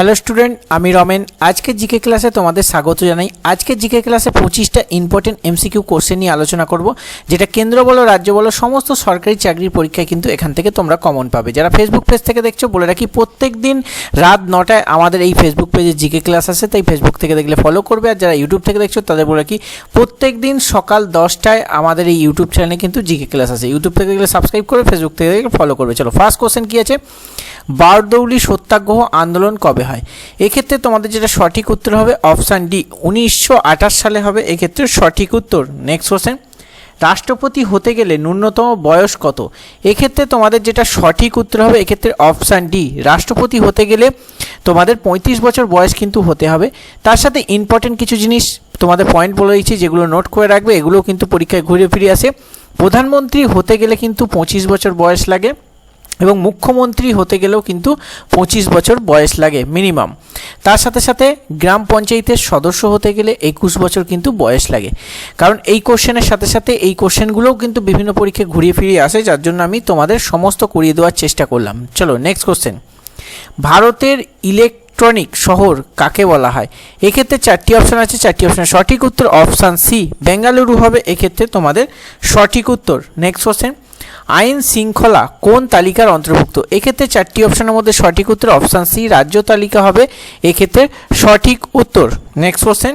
Hello student আমি রমেন। আজকে GK ক্লাসে তোমাদের স্বাগত জানাই। আজকে জিকে ক্লাসে পঁচিশটা ইম্পর্টেন্ট এমসিকিউ কোশ্চেন নিয়ে আলোচনা করব, যেটা কেন্দ্র বলো, রাজ্য বলো, সমস্ত সরকারি চাকরির পরীক্ষায় কিন্তু এখান থেকে তোমরা কমন পাবে। যারা ফেসবুক পেজ থেকে দেখছ, বলে রাখি প্রত্যেক দিন রাত নটায় আমাদের এই ফেসবুক পেজে জিকে ক্লাস আছে তাই ফেসবুক থেকে দেখলে ফলো করবে। আর যারা ইউটিউব থেকে দেখছ, তাদের বলে রাখি প্রত্যেক দিন সকাল দশটায় আমাদের এই ইউটিউব চ্যানেলে কিন্তু জিকে ক্লাস আছে ইউটিউব থেকে দেখলে সাবস্ক্রাইব করে ফেসবুক থেকে দেখলে ফলো করবে। চলো ফার্স্ট কোশ্চেন কী আছে? বারদৌলি সত্যাগ্রহ আন্দোলন কবে হয়। এক্ষেত্রে তোমাদের যেটা সঠিক উত্তর হবে অপশান ডি, উনিশশো আঠাশ সালে হবে, এক্ষেত্রে সঠিক উত্তর। নেক্সট কোশ্চেন রাষ্ট্রপতি হতে গেলে ন্যূনতম বয়স কত? এক্ষেত্রে তোমাদের যেটা সঠিক উত্তর হবে, এক্ষেত্রে অপশান ডি, রাষ্ট্রপতি হতে গেলে তোমাদের পঁয়ত্রিশ বছর বয়স কিন্তু হতে হবে। তার সাথে ইম্পর্টেন্ট কিছু জিনিস তোমাদের পয়েন্ট বলে দিচ্ছি, যেগুলো নোট করে রাখবে, এগুলোও কিন্তু পরীক্ষায় ঘুরে ফিরে আসে। প্রধানমন্ত্রী হতে গেলে কিন্তু পঁচিশ বছর বয়স লাগে। এবং মুখ্যমন্ত্রী হতে গেলেও কিন্তু পঁচিশ বছর বয়স লাগে মিনিমাম। তার সাথে সাথে গ্রাম পঞ্চায়েতের সদস্য হতে গেলে একুশ বছর কিন্তু বয়স লাগে। কারণ এই কোশ্চেনের সাথে সাথে এই কোশ্চেনগুলোও কিন্তু বিভিন্ন পরীক্ষায় ঘুরিয়ে ফিরিয়ে আসে, যার জন্য আমি তোমাদের সমস্ত করিয়ে দেওয়ার চেষ্টা করলাম। চলো নেক্সট কোশ্চেন ভারতের ইলেকট্রনিক শহর কাকে বলা হয়? এক্ষেত্রে চারটি অপশন আছে, চারটি অপশন সঠিক উত্তর অপশান সি বেঙ্গালুরু হবে। এক্ষেত্রে তোমাদের সঠিক উত্তর। নেক্সট কোশ্চেন আইন শৃঙ্খলা কোন তালিকার অন্তর্ভুক্ত? এক্ষেত্রে চারটি অপশনের মধ্যে সঠিক উত্তর অপশান সি, রাজ্য তালিকা হবে। এক্ষেত্রে সঠিক উত্তর। নেক্সট কোশ্চেন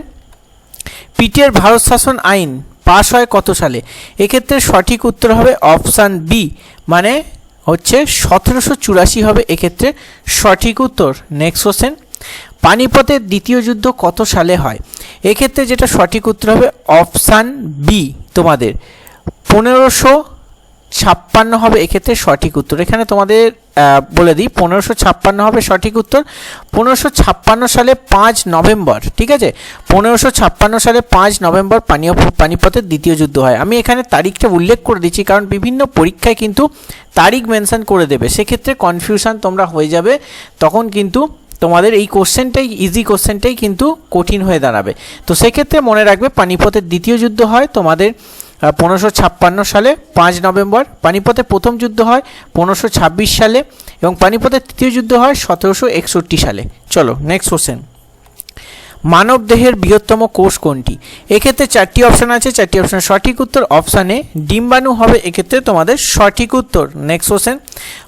পিটিআর ভারত শাসন আইন পাশ হয় কত সালে? এক্ষেত্রে সঠিক উত্তর হবে অপশান বি মানে হচ্ছে সতেরোশো চুরাশি হবে। এক্ষেত্রে সঠিক উত্তর। নেক্সট কোশ্চেন পানিপথের দ্বিতীয় যুদ্ধ কত সালে হয়? এক্ষেত্রে যেটা সঠিক উত্তর হবে অপশান বি তোমাদের। পনেরোশো ছাপ্পান্ন হবে এক্ষেত্রে সঠিক উত্তর। এখানে তোমাদের বলে দিই, পনেরোশো ছাপ্পান্ন হবে সঠিক উত্তর। পনেরোশো ছাপ্পান্ন সালে পাঁচ নভেম্বর, ঠিক আছে? পনেরোশো ছাপ্পান্ন সালে পাঁচ নভেম্বর পানীয়, পানিপথের দ্বিতীয় যুদ্ধ হয়। আমি এখানে তারিখটা উল্লেখ করে দিচ্ছি, কারণ বিভিন্ন পরীক্ষায় কিন্তু তারিখ মেনশন করে দেবে। সেক্ষেত্রে কনফিউশন তোমরা হয়ে যাবে, তখন কিন্তু তোমাদের এই কোশ্চেনটাই ইজি কোশ্চেনটাই কিন্তু কঠিন হয়ে দাঁড়াবে। তো সেক্ষেত্রে মনে রাখবে, পানিপথের দ্বিতীয় যুদ্ধ হয়, তোমাদের পনেরোশো ছাপ্পান্ন সালে পাঁচ নভেম্বর, পানিপথে প্রথম যুদ্ধ হয় পনেরোশো ছাব্বিশ সালে এবং পানিপথের তৃতীয় যুদ্ধ হয় সতেরোশো একষট্টি সালে। চলো নেক্সট কোশ্চেন মানব দেহের বৃহত্তম কোষ কোনটি? এক্ষেত্রে চারটি অপশান আছে, চারটি অপশন সঠিক উত্তর। অপশানে ডিম্বাণু হবে, এক্ষেত্রে তোমাদের সঠিক উত্তর। নেক্সট কোশ্চেন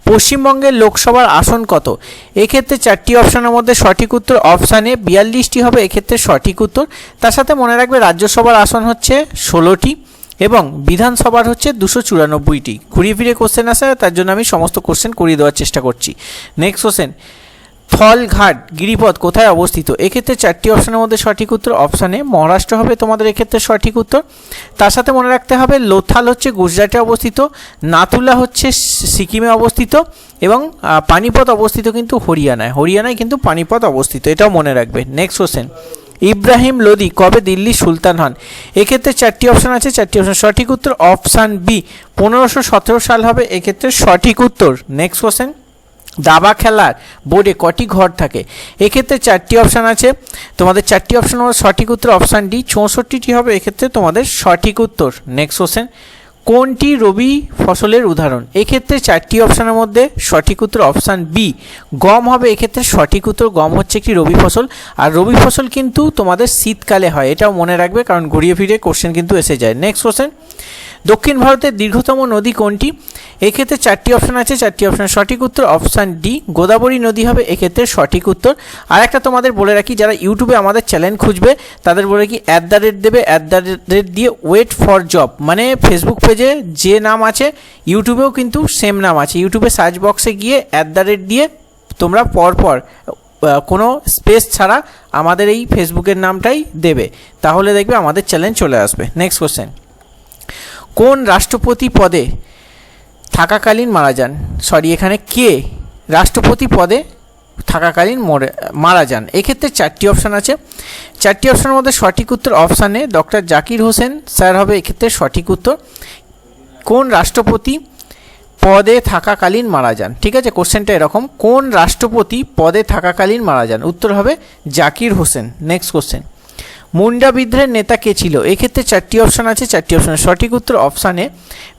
পশ্চিমবঙ্গের লোকসভার আসন কত? এক্ষেত্রে চারটি অপশনের মধ্যে সঠিক উত্তর অপশানে বিয়াল্লিশটি হবে, এক্ষেত্রে সঠিক উত্তর। তার সাথে মনে রাখবে, রাজ্যসভার আসন হচ্ছে ষোলোটি। এবং বিধানসভার হচ্ছে দুশো চুরানব্বইটি। ঘুরিয়ে ফিরে কোশ্চেন আসে, তার জন্য আমি সমস্ত কোশ্চেন করিয়ে দেওয়ার চেষ্টা করছি। নেক্সট কোশ্চেন থলঘাট গিরিপথ কোথায় অবস্থিত? এক্ষেত্রে চারটি অপশনের মধ্যে সঠিক উত্তর অপশানে মহারাষ্ট্র হবে তোমাদের এক্ষেত্রে সঠিক উত্তর। তার সাথে মনে রাখতে হবে, লোথাল হচ্ছে গুজরাটে অবস্থিত নাতুলা হচ্ছে সিকিমে অবস্থিত এবং পানিপথ অবস্থিত কিন্তু হরিয়ানায়। হরিয়ানায় কিন্তু পানিপথ অবস্থিত, এটাও মনে রাখবে। নেক্সট কোশ্চেন ইব্রাহিম লোদি কবে দিল্লির সুলতান হন? এক্ষেত্রে চারটি অপশন আছে, চারটি অপশন সঠিক উত্তর, অপশান বি, পনেরোশো সতেরো সাল হবে, এক্ষেত্রে সঠিক উত্তর। নেক্সট কোশ্চেন দাবা খেলার বোর্ডে কটি ঘর থাকে? এক্ষেত্রে চারটি অপশান আছে, তোমাদের চারটি অপশান হবে সঠিক উত্তর, অপশান ডি, চৌষট্টিটি হবে, এক্ষেত্রে তোমাদের সঠিক উত্তর। নেক্সট কোশ্চেন কোনটি রবি ফসলের উদাহরণ? এক্ষেত্রে চারটি অপশানের মধ্যে সঠিক উত্তর অপশান বি। গম হবে, এক্ষেত্রে সঠিক উত্তর গম হচ্ছে একটি রবি ফসল। আর রবি ফসল কিন্তু তোমাদের শীতকালে হয়, এটাও মনে রাখবে কারণ ঘুরিয়ে ফিরে কোশ্চেন কিন্তু এসে যায়। নেক্সট কোশ্চেন দক্ষিণ ভারতের দীর্ঘতম নদী কোনটি? এক্ষেত্রে চারটি অপশান আছে। চারটি অপশন সঠিক উত্তর অপশান ডি গোদাবরী নদী হবে। এক্ষেত্রে সঠিক উত্তর। আর একটা তোমাদের বলে রাখি, যারা ইউটিউবে আমাদের চ্যানেল খুঁজবে, তাদের বলে রাখি অ্যাট দ্য রেট দেবে অ্যাট দ্য রেট দিয়ে ওয়েট ফর জব মানে ফেসবুক পেজে যে নাম আছে ইউটিউবেও কিন্তু সেম নাম আছে। ইউটিউবে সার্চ বক্সে গিয়ে অ্যাট দ্য রেট দিয়ে তোমরা পরপর কোনো স্পেস ছাড়া আমাদের এই ফেসবুকের নামটাই দেবে। তাহলে দেখবে আমাদের চ্যানেল চলে আসবে। নেক্সট কোশ্চেন কোন রাষ্ট্রপতি পদে থাকাকালীন মারা যান? সরি, এখানে কে রাষ্ট্রপতি পদে থাকাকালীন মরে, মারা যান? এক্ষেত্রে চারটি অপশান আছে। চারটি অপশানের মধ্যে সঠিক উত্তর অপশানে ডক্টর জাকির হোসেন স্যার হবে এক্ষেত্রে সঠিক উত্তর। কোন রাষ্ট্রপতি পদে থাকাকালীন মারা যান? ঠিক আছে, কোশ্চেনটা এরকম। কোন রাষ্ট্রপতি পদে থাকাকালীন মারা যান? উত্তর হবে জাকির হোসেন। নেক্সট কোশ্চেন মুন্ডা বিদ্রোহের নেতা কে ছিল? এক্ষেত্রে চারটি অপশন আছে, চারটি অপশন সঠিক উত্তর অপশানে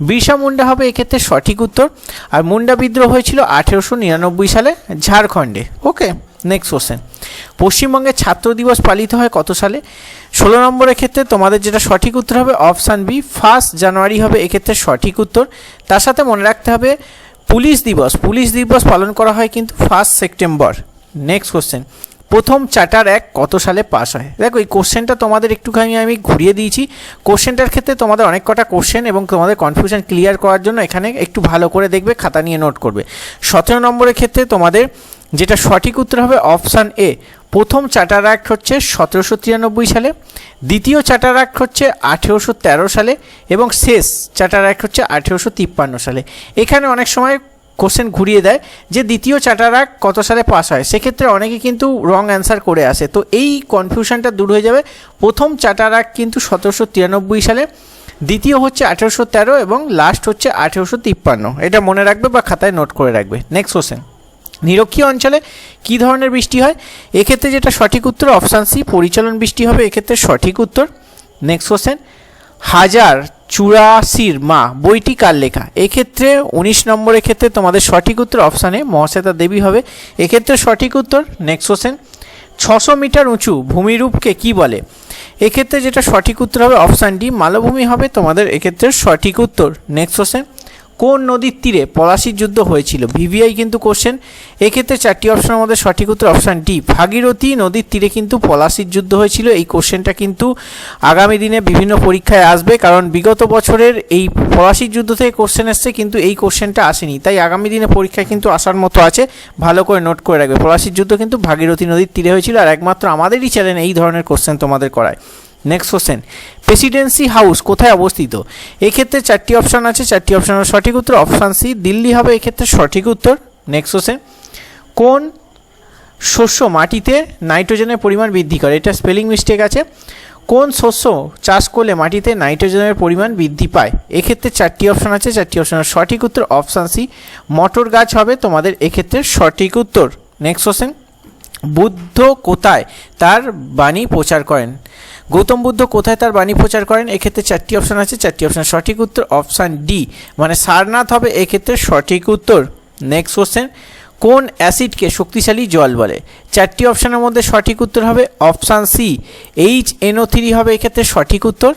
বিরসা মুন্ডা হবে, এক্ষেত্রে সঠিক উত্তর। আর মুন্ডা বিদ্রোহ হয়েছিল আঠেরোশো নিরানব্বই সালে ঝাড়খণ্ডে। ওকে নেক্সট কোশ্চেন পশ্চিমবঙ্গে ছাত্র দিবস পালিত হয় কত সালে? ষোলো নম্বরের ক্ষেত্রে তোমাদের যেটা সঠিক উত্তর হবে অপশান বি ফার্স্ট জানুয়ারি হবে, এক্ষেত্রে সঠিক উত্তর। তার সাথে মনে রাখতে হবে, পুলিশ দিবস পুলিশ দিবস পালন করা হয় কিন্তু ফার্স্ট সেপ্টেম্বর নেক্সট কোশ্চেন প্রথম চার্টার এক কত সালে পাস হয়? দেখো, এই কোশ্চেনটা তোমাদের একটুখানি আমি ঘুরিয়ে দিয়েছি। কোশ্চেনটার ক্ষেত্রে তোমাদের অনেক কটা কোশ্চেন এবং তোমাদের কনফিউশন ক্লিয়ার করার জন্য এখানে একটু ভালো করে দেখবে, খাতা নিয়ে নোট করবে। সতেরো নম্বরের ক্ষেত্রে তোমাদের যেটা সঠিক উত্তর হবে অপশান এ প্রথম চার্টার অ্যাক্ট হচ্ছে সতেরোশো তিরানব্বই সালে, দ্বিতীয় চার্টার অ্যাক্ট হচ্ছে আঠেরোশো তেরো সালে এবং শেষ চার্টার অ্যাক্ট হচ্ছে আঠেরোশো তিপ্পান্ন সালে। এখানে অনেক সময় কোশ্চেন ঘুরিয়ে দেয় যে দ্বিতীয় চার্টার কত সালে পাস হয়? সেক্ষেত্রে অনেকে কিন্তু রং অ্যান্সার করে আসে। তো এই কনফিউশনটা দূর হয়ে যাবে। প্রথম চার্টার কিন্তু সতেরোশো তিরানব্বই সালে, দ্বিতীয় হচ্ছে আঠেরোশো তেরো এবং লাস্ট হচ্ছে আঠেরোশো তিপ্পান্ন। এটা মনে রাখবে বা খাতায় নোট করে রাখবে। নেক্সট কোশ্চেন নিরক্ষীয় অঞ্চলে কী ধরনের বৃষ্টি হয়? এক্ষেত্রে যেটা সঠিক উত্তর অপশান সি পরিচালন বৃষ্টি হবে। এক্ষেত্রে সঠিক উত্তর। নেক্সট কোশ্চেন হাজার চুরাশির মা, বইটি কার লেখা? এক্ষেত্রে উনিশ নম্বরের ক্ষেত্রে তোমাদের সঠিক উত্তর অপশানে মহাশ্বেতা দেবী হবে। এক্ষেত্রে সঠিক উত্তর নেক্সট কোশ্চেন ছশো মিটার উঁচু ভূমিরূপকে কি বলে? এক্ষেত্রে যেটা সঠিক উত্তর হবে অপশান ডি মালভূমি হবে তোমাদের এক্ষেত্রে সঠিক উত্তর। নেক্সট কোশ্চেন কোন নদীর তীরে পলাশির যুদ্ধ হয়েছিল? ভিভিআই কিন্তু কোশ্চেন এক্ষেত্রে চারটি অপশনের মধ্যে সঠিক উত্তর অপশান ডি ভাগীরথী নদীর তীরে কিন্তু পলাশির যুদ্ধ হয়েছিল। এই কোশ্চেনটা কিন্তু আগামী দিনে বিভিন্ন পরীক্ষায় আসবে, কারণ বিগত বছরের এই পলাশির যুদ্ধ থেকে কোশ্চেন এসছে, কিন্তু এই কোশ্চেনটা আসেনি। তাই আগামী দিনে পরীক্ষায় কিন্তু আসার মতো আছে। ভালো করে নোট করে রাখবে। পলাশির যুদ্ধ কিন্তু ভাগীরথী নদীর তীরে হয়েছিল, আর একমাত্র আমাদেরই চ্যানেল এই ধরনের কোশ্চেন তোমাদের করায়। নেক্সট কোশ্চেন প্রেসিডেন্সি হাউস কোথায় অবস্থিত? এক্ষেত্রে চারটি অপশান আছে, চারটি অপশানের সঠিক উত্তর অপশান সি দিল্লি হবে, এক্ষেত্রে সঠিক উত্তর। নেক্সট কোশ্চেন কোন শস্য মাটিতে নাইট্রোজেনের পরিমাণ বৃদ্ধি করে? এটা স্পেলিং মিস্টেক আছে। কোন শস্য চাষ করলে মাটিতে নাইট্রোজেনের পরিমাণ বৃদ্ধি পায়? এক্ষেত্রে চারটি অপশান আছে, চারটি অপশানের সঠিক উত্তর অপশান সি মটর গাছ হবে, তোমাদের এক্ষেত্রে সঠিক উত্তর। নেক্সট কোশ্চেন বুদ্ধ কোথায়? তার বাণী প্রচার করেন। গৌতম বুদ্ধ কোথায় তার বাণী প্রচার করেন? এক্ষেত্রে চারটি অপশান আছে। চারটি অপশান। সঠিক উত্তর অপশান ডি। মানে সারনাথ হবে, এক্ষেত্রে সঠিক উত্তর। নেক্সট কোশ্চেন কোন অ্যাসিডকে শক্তিশালী জল বলে? চারটি অপশানের মধ্যে সঠিক উত্তর হবে option C. H N O three হবে, এক্ষেত্রে সঠিক উত্তর।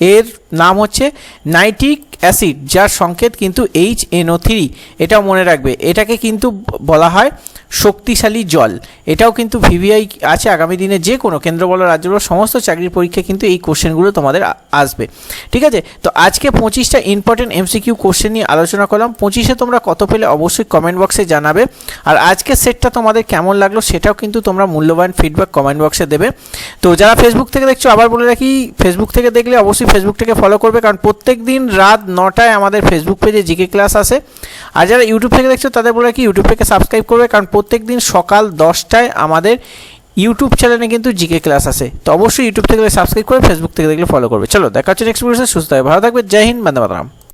এর নাম হচ্ছে নাইট্রিক অ্যাসিড, যার সংকেত কিন্তু এইচ এনও থ্রি এটাও মনে রাখবে। এটাকে কিন্তু বলা হয় শক্তিশালী জল। এটাও কিন্তু ভিভিআই আছে আগামী দিনে যে কোনো কেন্দ্র বলো রাজ্য বলো, সমস্ত চাকরির পরীক্ষা কিন্তু এই কোশ্চেনগুলো তোমাদের আসবে। ঠিক আছে? তো আজকে পঁচিশটা ইম্পর্টেন্ট এমসিকিউ কোশ্চেন নিয়ে আলোচনা করলাম। পঁচিশে তোমরা কত পেলে অবশ্যই কমেন্ট বক্সে জানাবে। আর আজকের সেটটা তোমাদের কেমন লাগল সেটাও কিন্তু তোমরা মূল্যবান ফিডব্যাক কমেন্ট বক্সে দেবে। তো যারা ফেসবুক থেকে দেখছ, আবার বলে রাখি ফেসবুক থেকে দেখলে অবশ্যই ফেসবুকটাকে ফলো করবে। কারণ প্রত্যেক দিন রাত নটায় আমাদের ফেসবুক পেজে জিকে ক্লাস আসে। আর যারা ইউটিউব থেকে দেখছ, তাদের বলে রাখি ইউটিউব থেকে সাবস্ক্রাইব করবে। কারণ প্রত্যেক দিন সকাল দশটায় আমাদের ইউটিউব চ্যানেলে কিন্তু জিকে ক্লাস আসে তো অবশ্যই ইউটিউব থেকে সাবস্ক্রাইব করে ফেসবুক থেকে দেখলে ফলো করবে। চলো, দেখা হচ্ছে নেক্সট সুস্থ হবে ভালো থাকবে। জয় হিন্দ, বন্দে মাতরম।